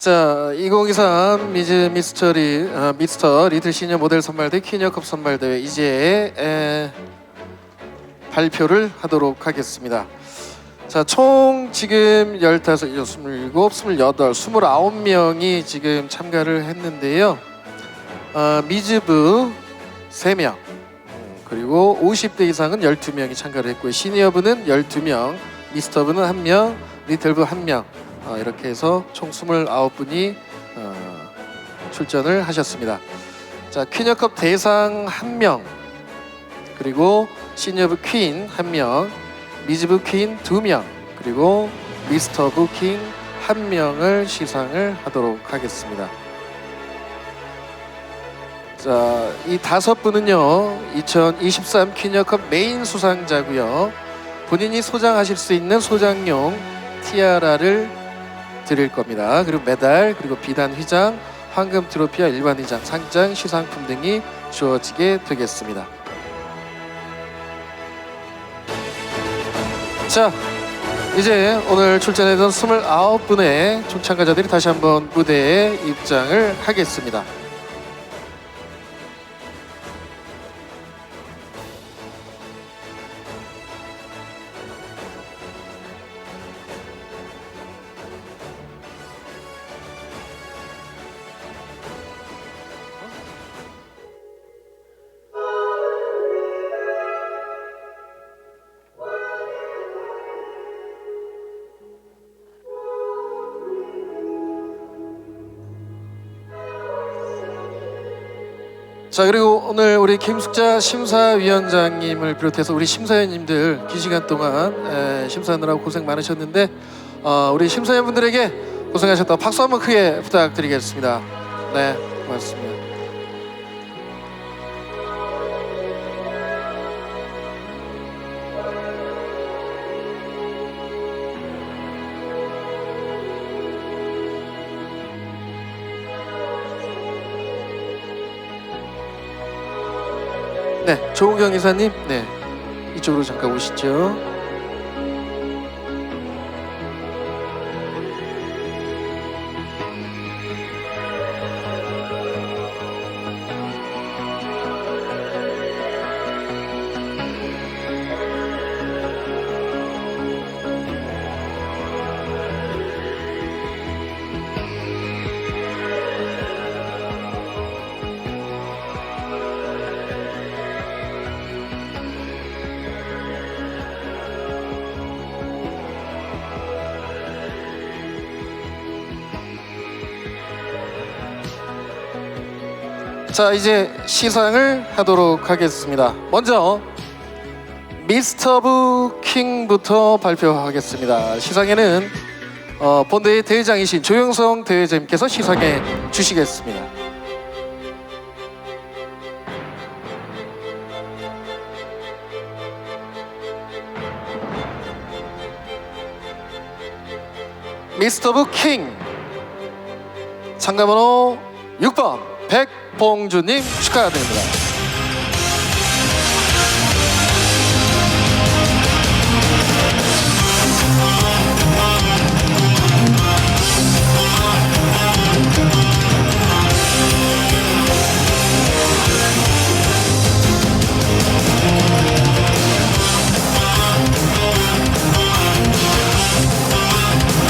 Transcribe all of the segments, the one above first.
자, 2023 미즈 미스터리 아, 미스터 리틀 시니어 모델 선발대 키니어컵 선발대회 이제 에, 발표를 하도록 하겠습니다. 자, 총 지금 15, 27, 28, 29명이 지금 참가를 했는데요. 어, 미즈부 3명, 그리고 50대 이상은 12명이 참가를 했고요. 시니어부는 12명, 미스터부는 1명, 리틀부 1명. 어, 이렇게 해서 총 29분이 어, 출전을 하셨습니다. 자, 퀴녀컵 대상 1명, 그리고 시니어부 퀸 1명, 미즈부 퀸 2명, 그리고 미스터부 킹 1명을 시상을 하도록 하겠습니다. 자, 이 다섯 분은요, 2023 퀴녀컵 메인 수상자고요. 본인이 소장하실 수 있는 소장용 티아라를 드릴 겁니다. 그리고 메달, 그리고 비단 휘장, 황금 트로피와 일반 휘장, 상장, 시상품 등이 주어지게 되겠습니다. 자, 이제 오늘 출전했던 29분의 총참가자들이 다시 한번 무대에 입장을 하겠습니다. 자 그리고 오늘 우리 김숙자 심사위원장님을 비롯해서 우리 심사위원님들 긴 시간 동안 에, 심사하느라고 고생 많으셨는데 어, 우리 심사위원분들에게 고생하셨다고 박수 한번 크게 부탁드리겠습니다. 네 고맙습니다. 조은경 이사님 네 이쪽으로 잠깐 오시죠. 자 이제 시상을 하도록 하겠습니다. 먼저 미스터 부 킹부터 발표하겠습니다. 시상에는 어, 본대의 대회장이신 조영성 대회장님께서 시상해 주시겠습니다. 미스터 부 킹 참가번호 6번 백봉주님 축하드립니다.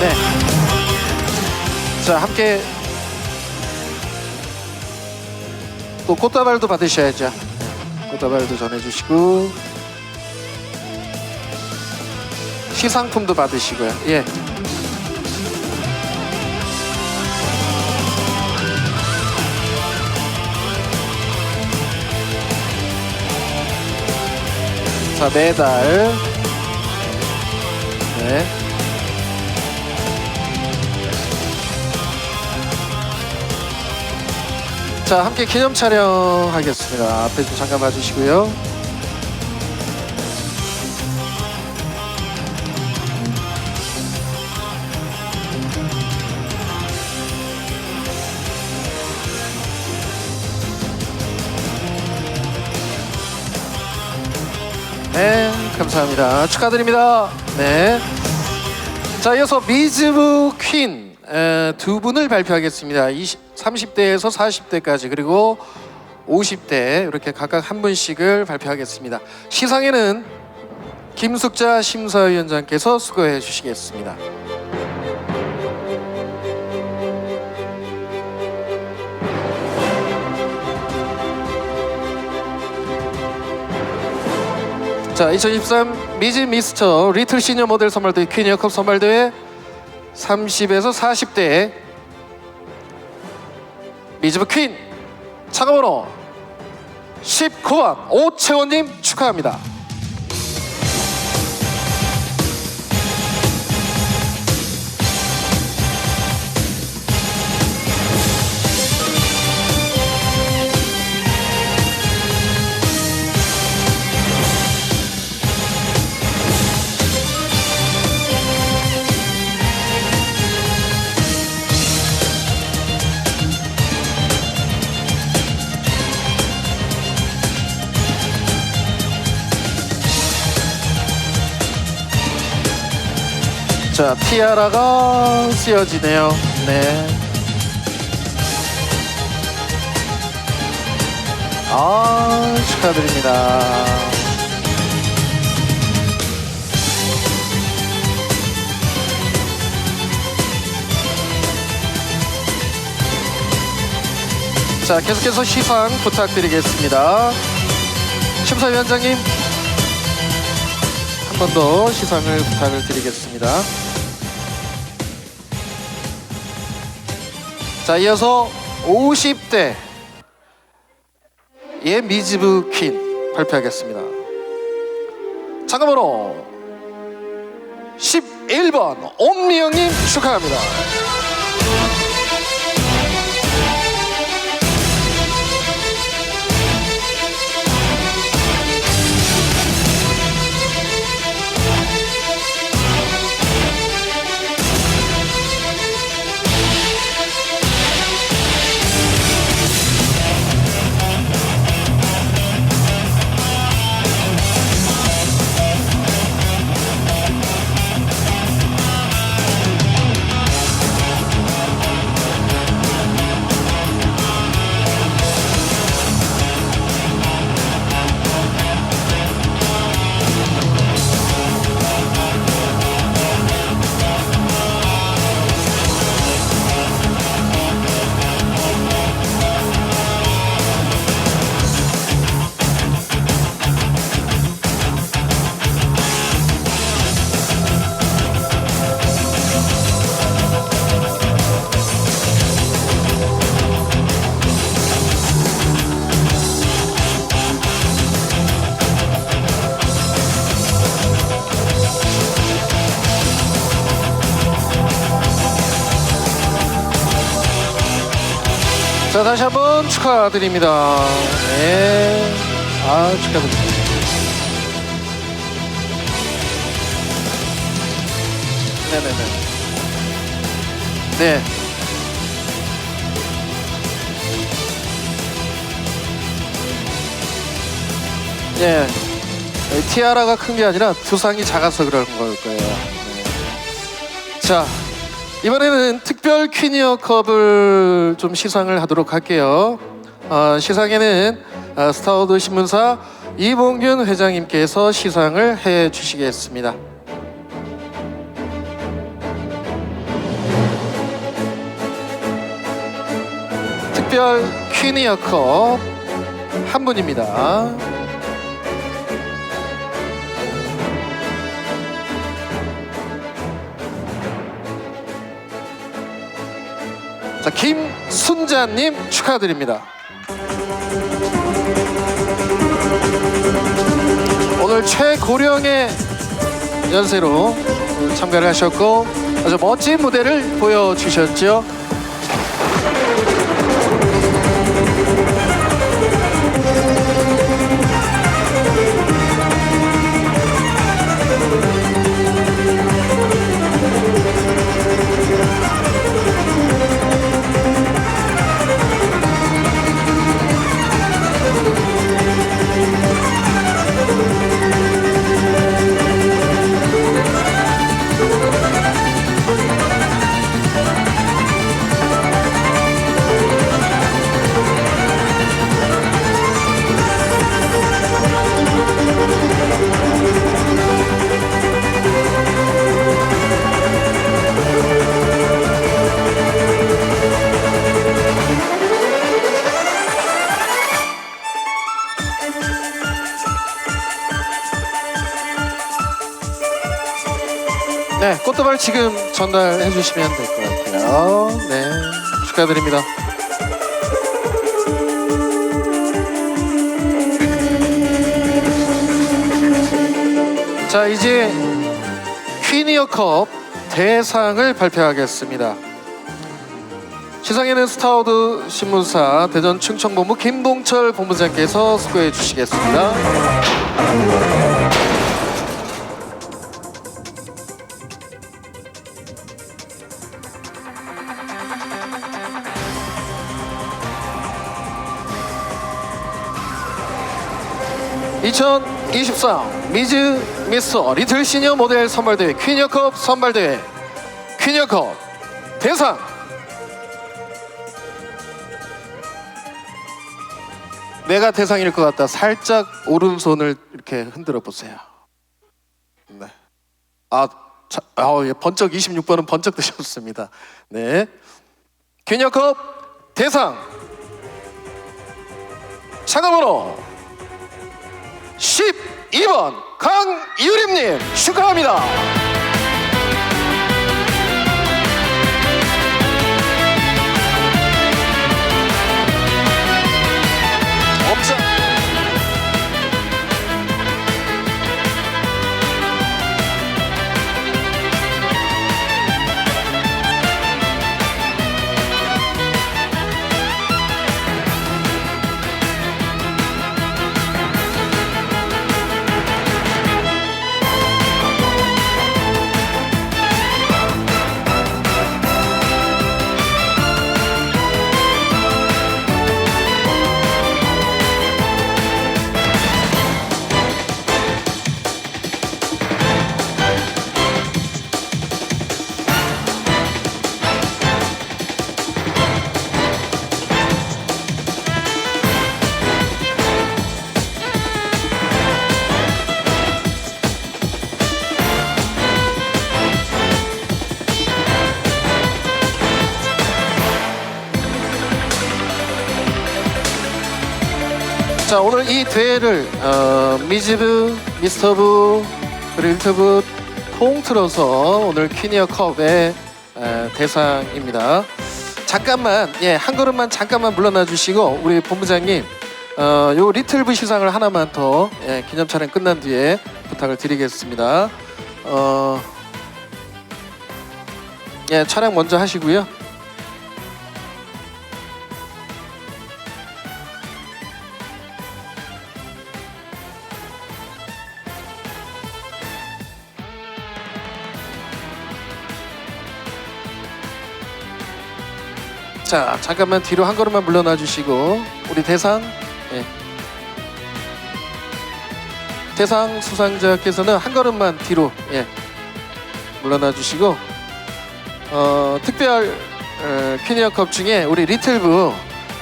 네. 자, 함께 또 꽃다발도 받으셔야죠. 네, 꽃다발도 전해주시고 시상품도 받으시고요. 예. 자 메달. 네. 자, 함께 기념 촬영하겠습니다. 앞에 좀 잠깐 봐주시고요. 네, 감사합니다. 축하드립니다. 네. 자, 이어서 미즈부 퀸 두 분을 발표하겠습니다. 20, 30대에서 40대까지 그리고 50대 이렇게 각각 한 분씩을 발표하겠습니다. 시상에는 김숙자 심사위원장께서 수고해 주시겠습니다. 자, 2023 미즈 미스터 리틀 시니어 모델 선발대회 퀴니어컵 선발대회 30에서 40대 미즈브 퀸 참가번호 19번 오채원님 축하합니다. 자, 티아라가 쓰여지네요. 네. 아, 축하드립니다. 자, 계속해서 시상 부탁드리겠습니다. 심사위원장님, 한 번 더 시상을 부탁을 드리겠습니다. 자, 이어서 50대 예 미즈브 퀸 발표하겠습니다. 참가번호 11번 옴미영님 축하합니다. 자 다시 한번 축하드립니다. 네, 아 축하드립니다. 네네 네. 네. 네. 티아라가 큰 게 아니라 두상이 작아서 그런 걸 거예요. 네. 자, 이번에는 특별 퀴니어 컵을 좀 시상을 하도록 할게요. 어, 시상에는 어, 스타워드 신문사 이봉균 회장님께서 시상을 해 주시겠습니다. 특별 퀴니어 컵 한 분입니다. 자, 김순자님 축하드립니다. 오늘 최고령의 연세로 참가를 하셨고 아주 멋진 무대를 보여주셨죠. 꽃다발 지금 전달해 주시면 될 것 같아요. 네, 축하드립니다. 자, 이제 퀴니어컵 대상을 발표하겠습니다. 시상에는 스타워드 신문사 대전 충청본부 김동철 본부장께서 수고해 주시겠습니다. (2023) 미즈 미스터 리틀 시니어 모델 선발대회 퀴니어컵 선발대회 퀴니어컵 대상 내가 대상일 것 같다. 살짝 오른손을 이렇게 흔들어 보세요. 네. 아, 자, 아, 예, 번쩍 26번은 번쩍 드셨습니다. 네. 균역컵 대상 상금번호 12번 강유림님 축하합니다. 대회를 어, 미즈브, 미스터브, 그리고 일트브 통틀어서 오늘 퀴니어 컵의 에, 대상입니다. 잠깐만 예 한 걸음만 잠깐만 물러나 주시고 우리 본부장님 어, 요 리틀브 시상을 하나만 더 예, 기념 촬영 끝난 뒤에 부탁을 드리겠습니다. 어, 예 촬영 먼저 하시고요. 자 잠깐만 뒤로 한 걸음만 물러나 주시고 우리 대상 예. 대상 수상자께서는 한 걸음만 뒤로 예. 물러나 주시고 어, 특별 어, 퀴니어컵 중에 우리 리틀브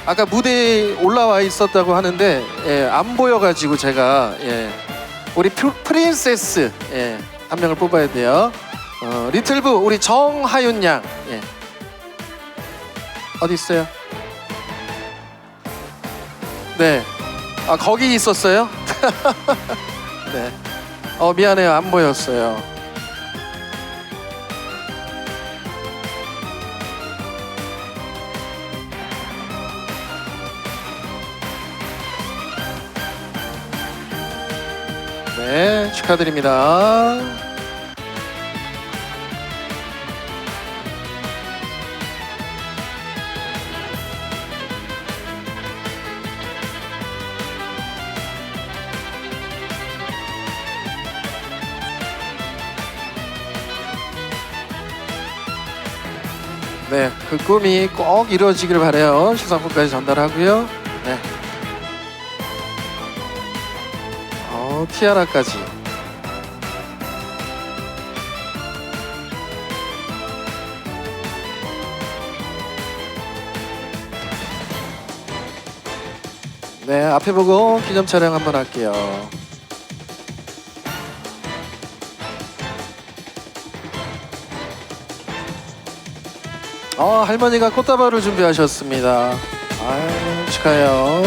아까 무대에 올라와 있었다고 하는데 예, 안 보여가지고 제가 예, 우리 프, 프린세스 예, 한 명을 뽑아야 돼요. 어, 리틀브 우리 정하윤 양 예. 어디 있어요? 네. 아 거기 있었어요? 네. 어 미안해요 안 보였어요. 네 축하드립니다. 네, 그 꿈이 꼭 이루어지길 바래요. 시상품까지 전달하고요. 네. 어, 티아라까지. 네, 앞에 보고 기념 촬영 한번 할게요. 어, 할머니가 꽃다발을 준비하셨습니다. 아유, 축하해요.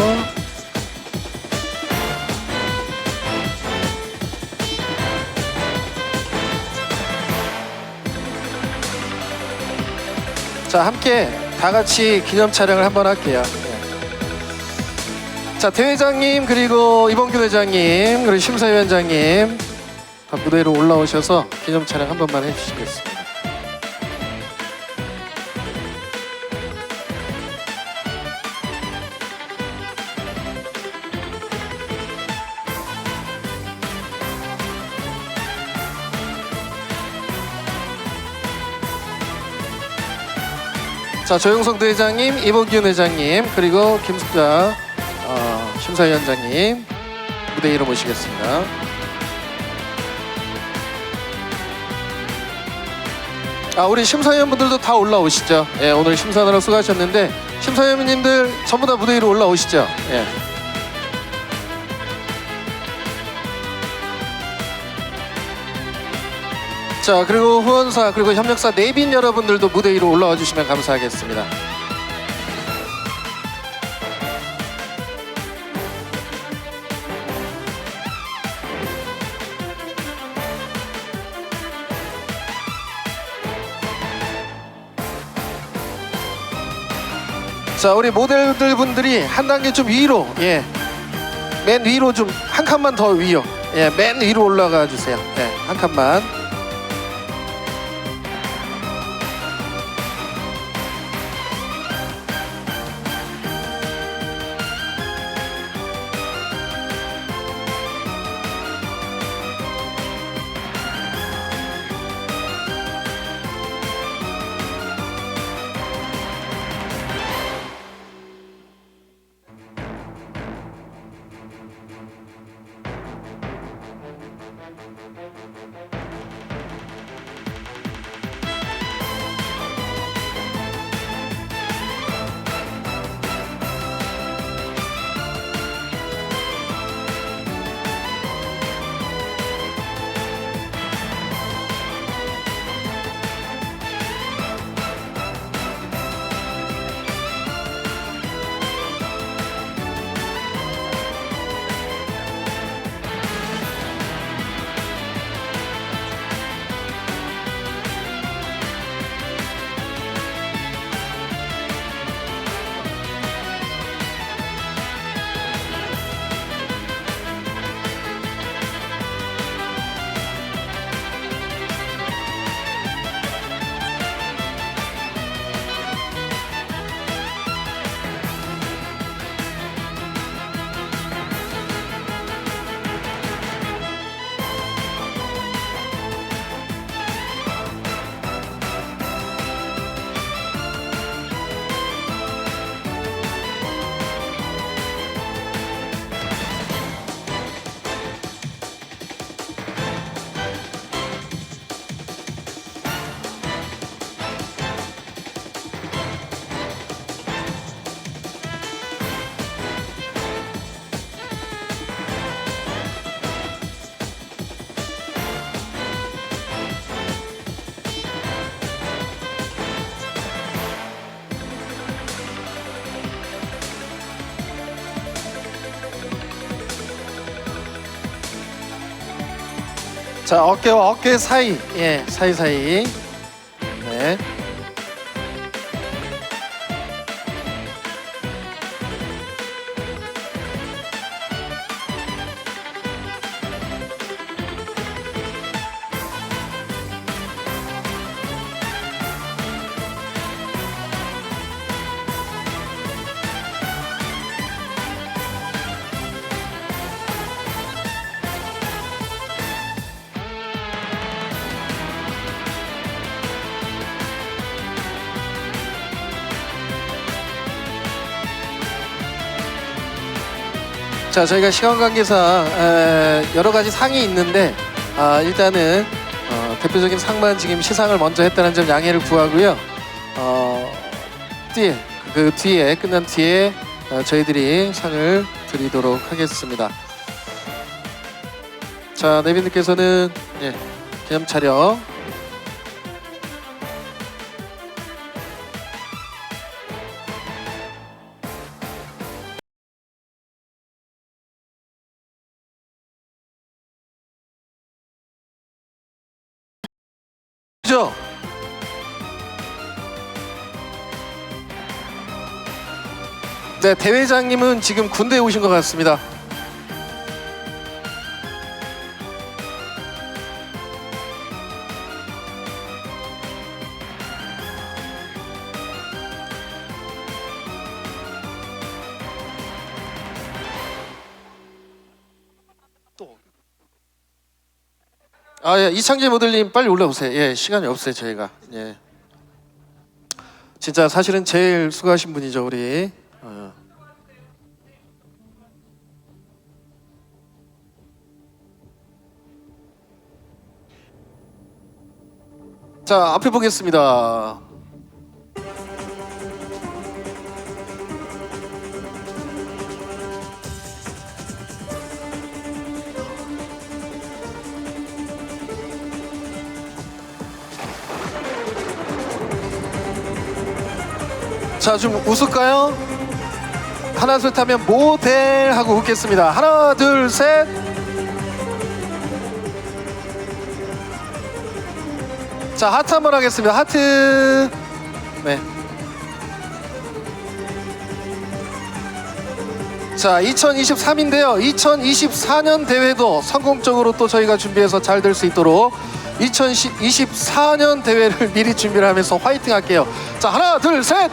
자 함께 다 같이 기념 촬영을 한번 할게요. 예. 자 대회장님 그리고 이범균 회장님 그리고 심사위원장님 다 무대로 올라오셔서 기념 촬영 한 번만 해주시겠습니다. 자 조영석 대회장님, 이범균 회장님 그리고 김숙자 어, 심사위원장님 무대 위로 모시겠습니다. 아 우리 심사위원분들도 다 올라오시죠. 예, 오늘 심사하느라 수고하셨는데 심사위원님들 전부 다 무대 위로 올라오시죠. 예. 자 그리고 후원사 그리고 협력사 내빈 여러분들도 무대 위로 올라와 주시면 감사하겠습니다. 자 우리 모델들 분들이 한 단계 좀 위로 예. 맨 위로 좀 한 칸만 더 위요. 예, 맨 위로 올라가 주세요. 예, 한 칸만. 자 어깨와 어깨 사이. 예 사이 사이 자 저희가 시간 관계상 에, 여러 가지 상이 있는데 아, 일단은 어, 대표적인 상만 지금 시상을 먼저 했다는 점 양해를 구하고요. 어, 뒤에 그 뒤에 끝난 뒤에 어, 저희들이 상을 드리도록 하겠습니다. 자 내빈들께서는 예, 기념 촬영 네, 대회장님은 지금 군대에 오신 것 같습니다. 아, 예, 이창재 모델님 빨리 올라오세요. 예, 시간이 없어요, 저희가. 예. 진짜 사실은 제일 수고하신 분이죠, 우리. 어. 자, 앞에 보겠습니다. 자, 좀 웃을까요? 하나, 둘 하면 모델 하고 웃겠습니다. 하나, 둘, 셋. 자, 하트 한번 하겠습니다. 하트. 네. 자, 2023인데요. 2024년 대회도 성공적으로 또 저희가 준비해서 잘 될 수 있도록 2024년 대회를 미리 준비를 하면서 화이팅 할게요. 자, 하나, 둘, 셋.